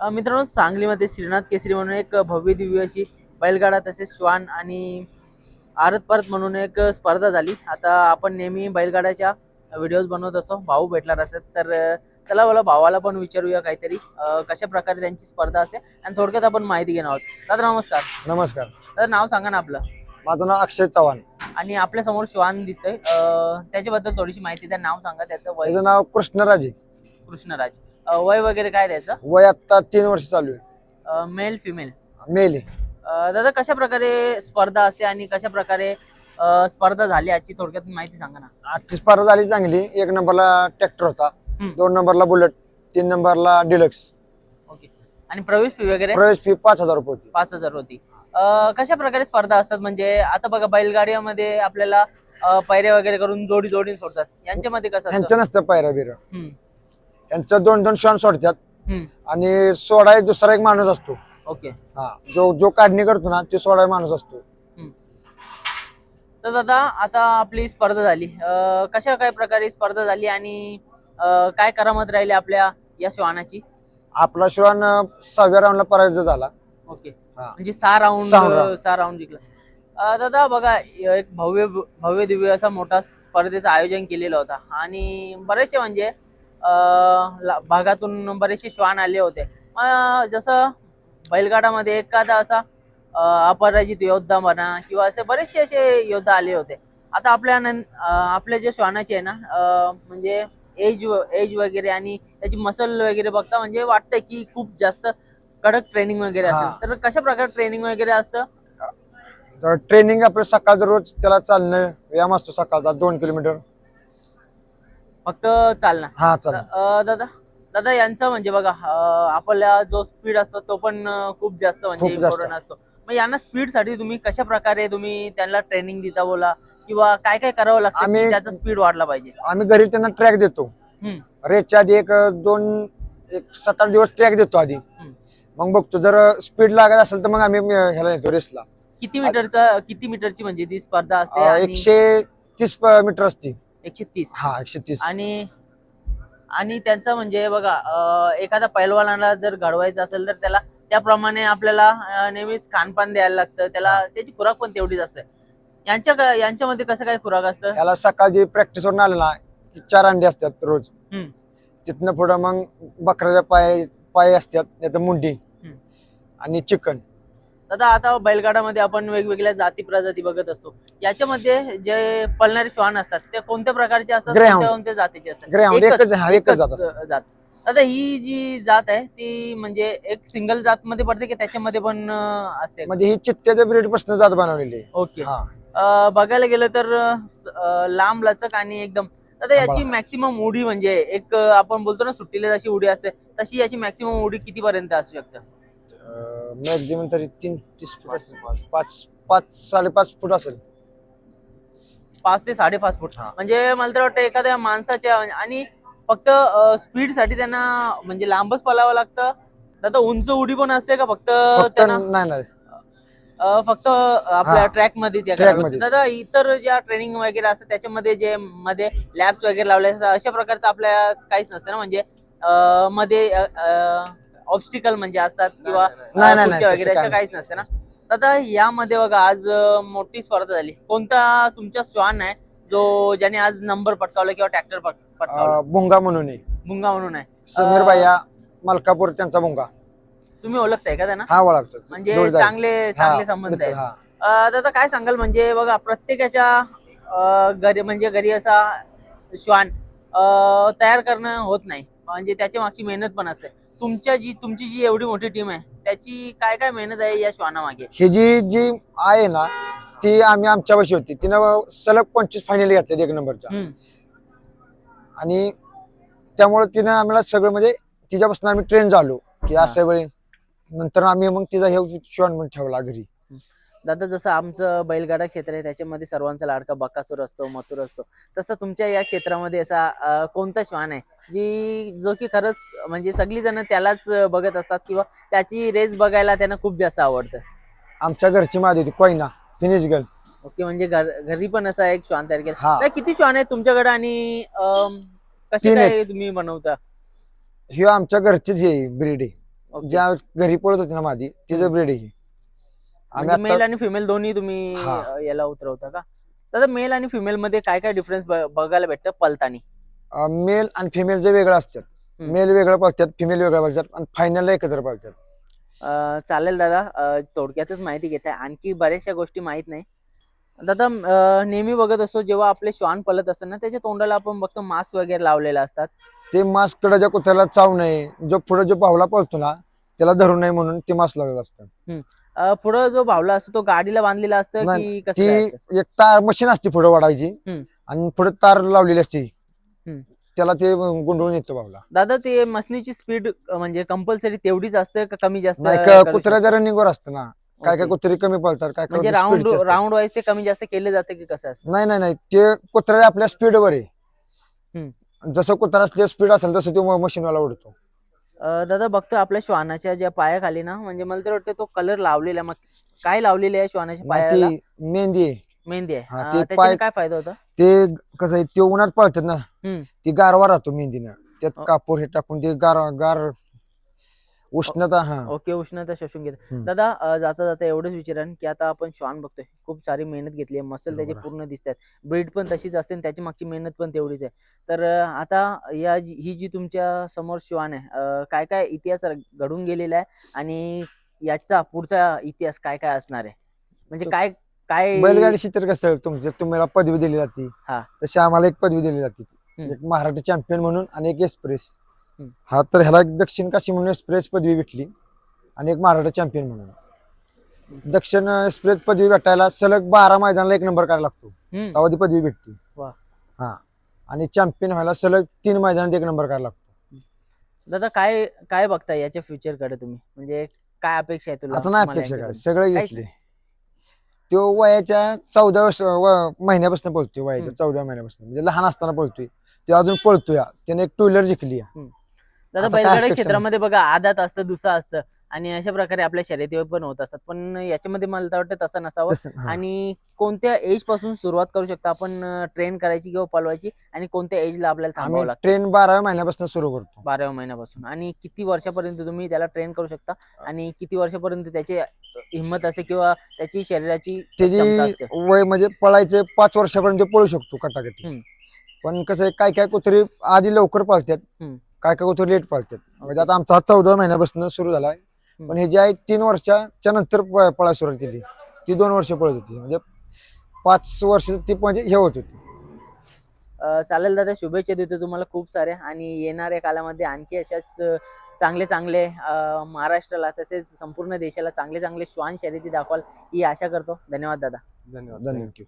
मित्रांनो सांगलीमध्ये श्रीनाथ केसरी म्हणून एक भव्य दिव्य अशी बैलगाडा तसेच श्वान आणि आरत परत म्हणून एक स्पर्धा झाली. आता आपण नेहमी बैलगाड्याच्या व्हिडिओज बनवत असतो. भाऊ भेटला असतात तर चला मला भावाला पण विचारूया काहीतरी. कशा प्रकारे त्यांची स्पर्धा असते आणि थोडक्यात आपण माहिती घेणार आहोत. दादा नमस्कार. नमस्कार. दादा नाव सांगा ना आपलं. माझं नाव अक्षय चव्हाण. आणि आपल्यासमोर श्वान दिसतंय. त्याच्याबद्दल थोडीशी माहिती द्या. नाव सांगा त्याचं वय. त्याचं नाव कृष्णराजे. कृष्णराज. अ, वय वगैरे काय त्याचं? वय आता तीन वर्ष चालू आहे. मेल फिमेल मेले दादा कशा प्रकारे स्पर्धा असते आणि कशा प्रकारे अ, स्पर्धा झाली आजची? थोडक्यात माहिती सांगा ना. आजची स्पर्धा झाली चांगली. एक नंबरला ट्रॅक्टर होता. हम्म. दोन नंबरला बुलेट तीन नंबरला डिलक्स ओके. आणि प्रवेश फी वगैरे? प्रवेश फी पाच हजार रुपये होती. पाच हजार होती. अ, कशा प्रकारे स्पर्धा असतात? म्हणजे आता बघा बैलगाड्यामध्ये आपल्याला अ, पायऱ्या वगैरे करून जोडी जोडी सोडतात. यांच्यामध्ये कसं असतं? ह्यांचं नसतं पायऱ्या बिर हम्म, यांचं दोन दोन श्वान सोडतात हम्म, आणि सोडा एक दुसरा एक माणूस असतो. ओके. हा जो जो काढणी करतो ना ते सोडा माणूस असतो. तर दादा आता आपली स्पर्धा झाली. अ, कशा काय प्रकारे स्पर्धा झाली आणि अ, काय करामत राहिली आपल्या या श्वानाची? आपला श्वान अं, सहाव्या राऊंडला पराजय झाला. ओके. हा. म्हणजे सहा राऊंड सहा round. सहा राऊंड जिंकला. अं, दादा बघा एक भव्य भव्य दिव्य असा मोठा स्पर्धेचं आयोजन केलेलं होता. आणि बरेचसे म्हणजे भागातून बरेचसे श्वान आले होते. जसं बैलगाडामध्ये एखादा असा अपराजित योद्धा म्हणा किंवा असे बरेचसे असे योद्धा आले होते. आता आपल्या नं आपल्या जे श्वानाचे आहे ना म्हणजे एज एज वगैरे आणि त्याची मसल वगैरे बघता म्हणजे वाटतंय की खूप जास्त कडक ट्रेनिंग वगैरे. असेल. तर कशा प्रकारे ट्रेनिंग वगैरे असतं? तर ट्रेनिंग आपलं सकाळचं रोज त्याला चालणं व्यायाम असतो सकाळचा दोन किलोमीटर. फक्त चालणं हा चाल अं, दादा दादा यांचा म्हणजे बघा अं, आपला जो स्पीड असतो तो पण अं, खूप जास्त म्हणजे खूप जास्त. इम्पॉर्टंट असतो. मग यांना स्पीडसाठी तुम्ही कशा प्रकारे तुम्ही त्यांना ट्रेनिंग देता बोला? किंवा काय काय करावं लागतं की आम्ही- त्याचा स्पीड वाढला पाहिजे? आम्ही घरी त्यांना ट्रॅक देतो. हम्म, रेसच्या आधी एक अं, दोन एक सात आठ दिवस ट्रॅक देतो आधी. हम्म. मग बघतो जर स्पीड लागत असेल तर मग आम्ही अं, ह्याला येतो रेसला किती मीटरचा किती मीटरची म्हणजे ती स्पर्धा असते आणि एकशे तीस प- मीटर असते. एकशे तीस. हा एकशे तीस. आणि आणि त्यांचं म्हणजे बघा अं, एखाद्या पैलवानाला जर घडवायचं असेल तर त्याला त्याप्रमाणे आपल्याला नेहमीच खानपान द्यायला लागतं. त्याला त्याची खुराक पण तेवढीच असते. यांच्या क- यांच्यामध्ये कसं काय खुराक असतं? याला सकाळची प्रॅक्टिस वरून आलं ना की चार अंडे असतात रोज. तिथनं पुढं मग बकऱ्याच्या पाय पाय असतात नाही तर मुंडी. आणि चिकन. दादा आता बैलगाडामध्ये आपण वेगवेगळ्या जाती प्रजाती बघत असतो. याच्यामध्ये जे पळणारे श्वान असतात ते कोणत्या प्रकारचे असतात. कोणत्या कोणत्या जातीचे असतात? एकच हा, एकच जात दादा ही जी जात आहे ती म्हणजे एक सिंगल जात मध्ये पडते की त्याच्यामध्ये पण असते? म्हणजे ही चित्त्याच्या ब्रीडपासून जात बनवलेली ओके. बघायला गेलं तर लांब लचक आणि एकदम आता याची. मॅक्सिमम उडी म्हणजे एक आपण बोलतो ना सुट्टीला जशी उडी असते तशी याची मॅक्सिमम उडी किती पर्यंत असू शकते? मॅक्झिमम तरी तीन तीस फूट असेल. पाच पाच साडेपाच फूट असेल पाच ते साडेपाच फूट हा. म्हणजे मला तर वाटतं एखाद्या माणसाच्या आणि फक्त स्पीडसाठी त्यांना म्हणजे लांबच पलावं लागतं आता उंच उडी पण असते का फक्त फक्त त्यांना नाही नाही अं, फक्त आपल्या हा. ट्रॅक मध्येच या Track करावं लागतं. मध्येच. दादा इतर ज्या ट्रेनिंग वगैरे असतात त्याच्यामध्ये जे मध्ये लॅब्स वगैरे लावले असतात अशा प्रकारचं आपल्या काहीच नसतं ना म्हणजे अं, मध्ये ऑब्स्टिकल म्हणजे असतात किंवा नाही, नाही, खुर्च्या तसं वगैरे काय काहीच नसते ना. दादा यामध्ये बघा आज अं, मोठी स्पर्धा झाली. कोणता तुमचा श्वान आहे जो ज्याने आज नंबर पटकावला किंवा ट्रॅक्टर पटकावला? अं, भुंगा म्हणून आहे. मुंगा म्हणून आहे. समीर अं, भाया मलकापूर त्यांचा भुंगा तुम्ही ओळखताय का त्यांना? हा ओळखतो. म्हणजे जोडीदार. चांगले चांगले हा, संबंध मित्र, आहेत. हा. अं, दादा काय सांगाल? म्हणजे बघा प्रत्येकाच्या अं, घरी म्हणजे घरी असा श्वान अं, तयार करणं होत नाही. म्हणजे त्याच्या मागची मेहनत पण असते. तुमच्या जी तुमची जी एवढी मोठी टीम आहे त्याची काय काय मेहनत आहे या श्वानामागे? ही जी जी आहे ना ती आम्ही आमच्या वर्षी होती. तिनं सलग पंचवीस फायनल घेतल्या एक नंबरच्या. हम्म. आणि त्यामुळे तिनं आम्हाला सगळं म्हणजे तिच्यापासून आम्ही ट्रेन झालो. की अशा वेळी नंतर आम्ही मग तिचा हे शिवण ठेवला घरी. दादा जसं आमचं बैलगाडा क्षेत्र आहे त्याच्यामध्ये सर्वांचा लाडका बकासूर असतो मथुर असतो. तसं तुमच्या या क्षेत्रामध्ये असा कोणता श्वान आहे? जी जो की खरंच म्हणजे सगळी जण त्यालाच बघत असतात किंवा त्याची रेस बघायला त्यांना खूप जास्त आवडतं? आमच्या घरची माझी होती कोयना फिनिश गर्ल ओके म्हणजे घर घरी पण असा एक श्वान तयार केला. किती श्वान आहेत तुमच्याकडे आणि कसे काय तुम्ही बनवता? ही आमच्या घरचीच ब्रीड आहे. ज्या घरी पळत होती ना माझी तिचं ब्रेड आहे. आम्ही म्हणजे मेल आता आणि फिमेल दोन्ही तुम्ही हा. अं, याला उतरवता का? दादा मेल आणि फिमेल मध्ये काय काय डिफरन्स बघायला भेटतं? पलतानी. मेल आणि फिमेल जे वेगळं असतात. हम्म. मेल वेगळं पळतात फिमेल वेगळं पळतात आणि फायनलला एकत्र पळतात अं, चालेल दादा. अं, थोडक्यातच माहिती घेत आहे आणखी बऱ्याचशा गोष्टी माहीत नाही. दादा अं, नेहमी बघत असतो जेव्हा आपले श्वान पलत असतात ना त्याच्या तोंडाला आपण बघतो मास्क वगैरे लावलेला असतात. ते मास्क कडाच्या कुत्र्याला चावू नये जो पुढे जो पावला पळतो ना त्याला धरू नये म्हणून ते मास्क लावलेलं असतं. पुढं जो भावला असतो तो गाडीला बांधलेला असतं की कसं काय असतं? ती एक तार मशीन असते पुढे वाढायची हम्म. आणि पुढे तार लावलेली असते हम्म. त्याला ते गुंडळून येतो बावला दादा ते मसनीची स्पीड म्हणजे कंपल्सरी तेवढीच असते का कमी जास्त नाही करू का कुत्र्याच्या रनिंगवर असतं ना? काय काय ओके. कुत्री कमी पळतात काय म्हणजे काय राऊंड असतात. राऊंड वाईज ते कमी जास्त केले जाते की कसं असतं नाही नाही नाही ते कुत्र्या आपल्या स्पीडवर आहे. जसं कुत्रा स्पीड असेल तसं तो मशीनवाला उडतो दादा बघतो आपल्या श्वानाच्या ज्या पायाखाली ना म्हणजे मला तर वाटतं तो कलर लावलेला आहे. मग काय लावलेले आहे श्वानाच्या पायाला ती मेहंदी आहे. मेहंदी आहे. हा, अं, ते त्याच्याने पाय- काय फायदा होता? ते कसं आहे ते उन्हात पळतात ना हम्म. ती गारवा राहतो मेहंदीनं. त्यात कापूर हे टाकून ते गार गार उष्णता हा ओके उष्णता शोषून घेत हम्म. दादा अं, जाता जाता एवढंच विचारन की आता आपण श्वान बघतोय खूप सारी मेहनत घेतली आहे मसल त्याचे बरोबर. पूर्ण दिसतात ब्रीड पण तशीच असते आणि त्याची मागची मेहनत पण तेवढीच आहे तर अं, आता या जी- ही जी तुमच्यासमोर श्वान आहे अं, काय काय इतिहास घडून गेलेला आहे आणि याचा पुढचा इतिहास काय काय असणार आहे म्हणजे तो- काय काय बैलगाडी क्षेत्र कसं तुमच्या तुम्हाला पदवी दिली जाते हा. तशी आम्हाला एक पदवी दिली जाते हम्म. एक महाराष्ट्र चॅम्पियन म्हणून आणि एक एक्सप्रेस. हा तर ह्याला एक दक्षिण काशी म्हणून एक्सप्रेस पदवी भेटली आणि एक महाराष्ट्र चॅम्पियन म्हणून. दक्षिण एक्सप्रेस पदवी भेटायला सलग बारा मैदानाला एक नंबर करायला लागतो. तेव्हा ती पदवी भेटते. हा. आणि चॅम्पियन व्हायला सलग तीन मैदानात एक नंबर करायला लागतो. दादा काय काय बघताय याच्या फ्युचरकडे तुम्ही? म्हणजे काय अपेक्षा आहे तुला आता नाही अपेक्षा काय? सगळं घेतले तो वयाच्या चौदा वर्ष महिन्यापासून पळतोय वयाच्या. चौदा महिन्यापासून. म्हणजे लहान असताना पळतोय. तो अजून पळतोय. त्याने एक टू व्हीलर जिंकली दादा आता काय बैलगाडी क्षेत्रामध्ये बघा आदात असतं दुसरं असतं. आणि अशा प्रकारे आपल्या शर्यती पण होत असतात. पण याच्यामध्ये मला तर वाटतं तसं नसावं. तसं हा. आणि कोणत्या एजपासून सुरुवात करू शकतो आपण ट्रेन करायची किंवा पळवायची? आणि कोणत्या एजला आपल्याला थांबावं लागतं? ट्रेन बाराव्या महिन्यापासून सुरू करतो. बाराव्या महिन्यापासून. आणि किती वर्षापर्यंत तुम्ही त्याला ट्रेन करू शकता? आणि किती वर्षापर्यंत त्याची हिंमत असते किंवा त्याची शरीराची क्षमता असते? त्याची वय म्हणजे पळायचे पाच वर्षापर्यंत पळू शकतो कटाकटी. हम्म. पण कसं आहे काय काय कुत्री आधी लवकर पळतात. हम्म. काय काय कुत्री लेट पळतात. म्हणजे आता आमचा हा चौदा महिन्यापासून सुरू झालाय. हम्म. पण हे जे आहे तीन वर्षाच्या नंतर प- पळायला सुरुवात केली. ती दोन वर्ष पळत होती. म्हणजे पाच वर्ष ती म्हणजे हे होत होती. अ, चालेल दादा शुभेच्छा देतो तुम्हाला खूप साऱ्या. आणि येणाऱ्या काळामध्ये आणखी अशाच अ, चांगले चांगले अ, महाराष्ट्राला तसेच संपूर्ण देशाला चांगले चांगले श्वान शर्यती दाखवाल ही आशा करतो. धन्यवाद दादा. धन्यवाद. धन्यवाद.